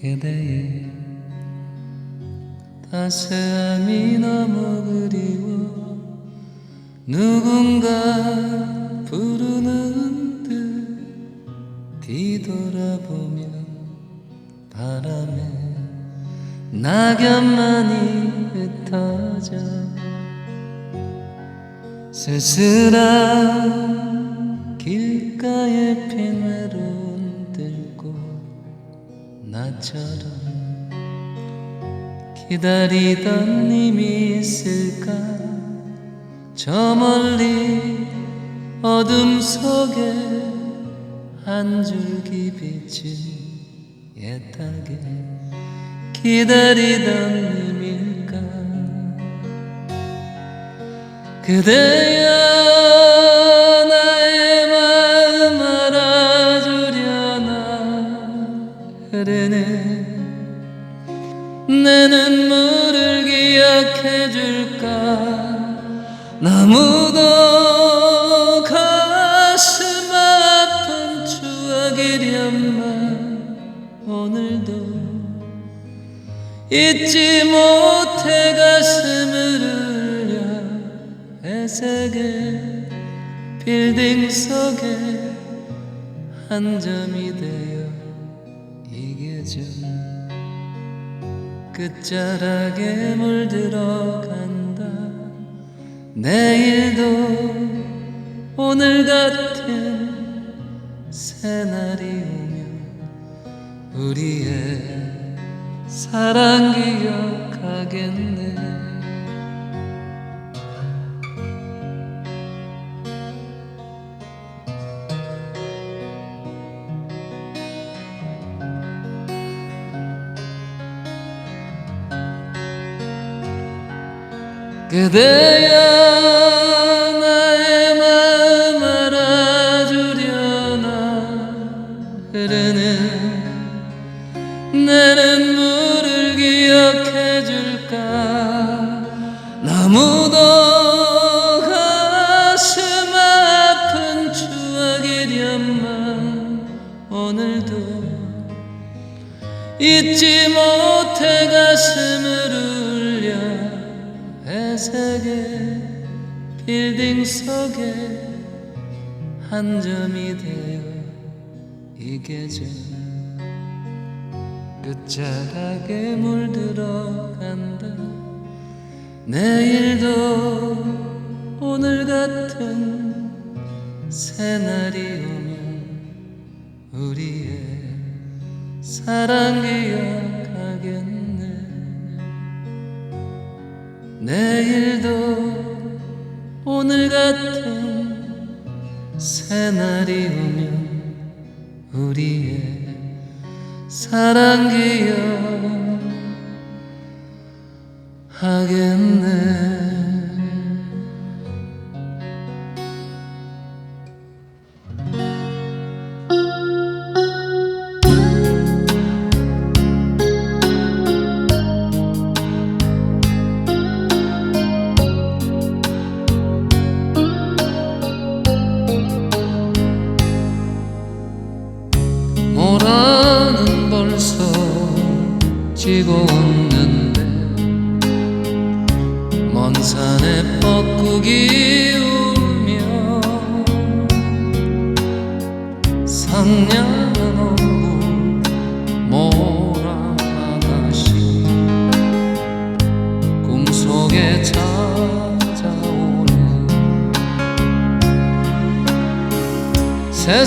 그대의 따스함이 너무 그리워 누군가 부르는 듯 뒤돌아보면 바람에 낙엽만이 흩어져 쓸쓸한 길가에 핀외 나처럼 기다리던 님이 있을까? 저 멀리 어둠 속에 한 줄기 빛이 애타게 기다리던 님일까? 그대여 너무도 가슴 아픈 추억이련만 오늘도 잊지 못해 가슴을 울려 애색의 빌딩 속에 한 점이 되어 이겨져 끝자락에 물들어간다 내일도 오늘 같은 새날이 오면 우리의 사랑 기억하겠네 그대여 나의 마음 알아주려나 흐르는 내 눈물을 기억해 줄까? 너무도 가슴 아픈 추억이련만 오늘도 잊지 못해 가슴을 애색의 빌딩 속에 한 점이 되어 이겨져 끝자락에 물들어 간다. 내일도 오늘 같은 새날이 오면 우리의 사랑 기억하겠네 내일도 오늘 같은 새날이 오면 우리의 사랑 기억 하겠네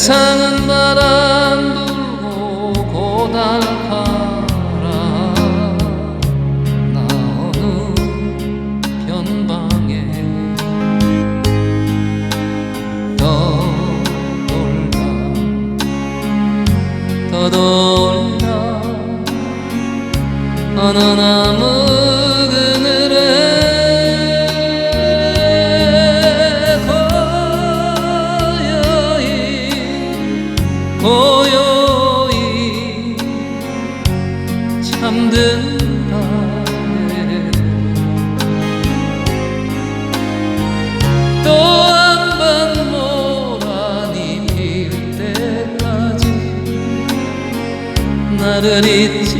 세상은 바람 불고 고달파라. 나 어느 변방에 떠돌다 떠돌다 어느 나무 힘든 밤에 또 한 번 모란이 필 때까지 나를 잊지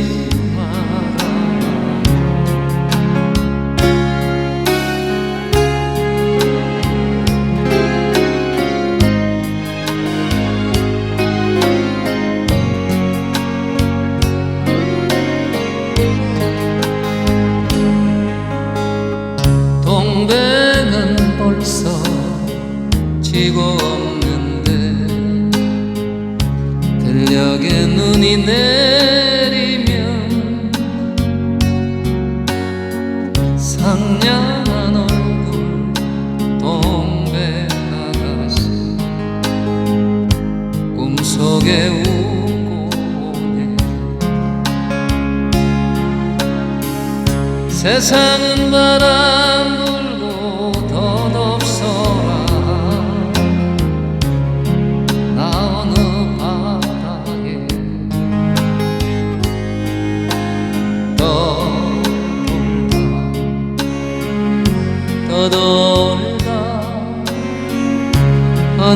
들녘에 눈이 내리면 상냥한 얼굴 동백 아가씨 꿈속에 웃고 오네. 세상은 바람 불 떠돌다 떠돌다 어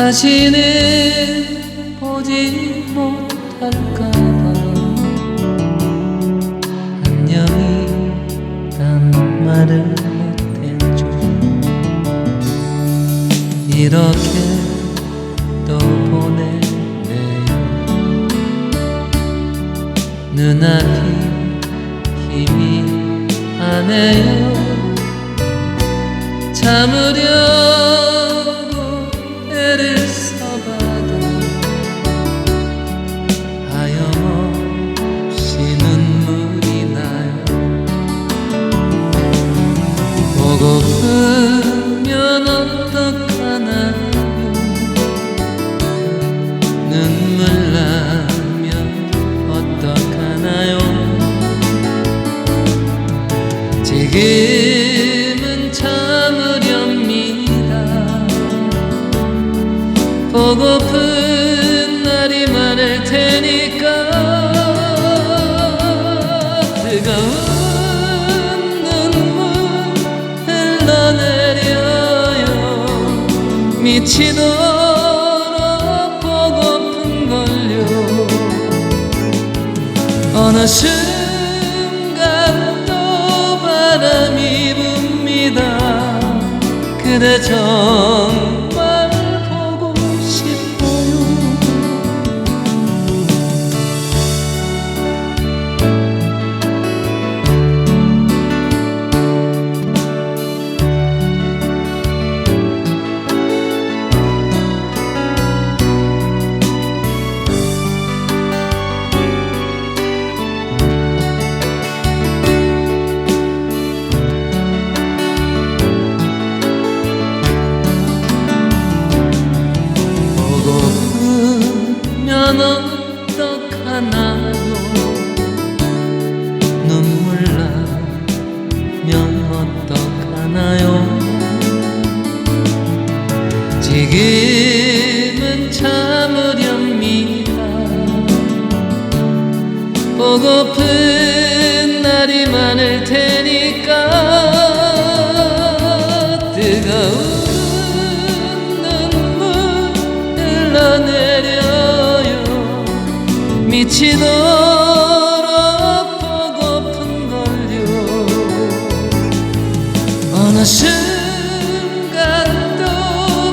다시는 보지 못할까봐. 안녕히 단 말을 못했죠 이렇게 또 보내네요. 눈앞이 힘이 하네요. 참으려 미치도록 보고픈 걸요. 어느 순간 또 바람이 붑니다. 그대 정 어떡하나요. 지금은 참으렵니다. 보고픈 날이 많을 테니까 뜨거운 눈물 흘러내려요. 미치도 어느 순간 또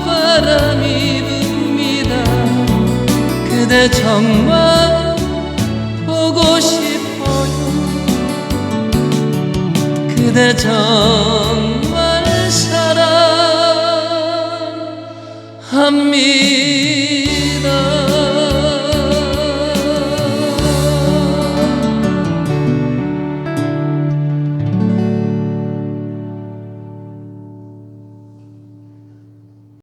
바람이 붑니다. 그대 정말 보고 싶어요. 그대 정말 사랑합니다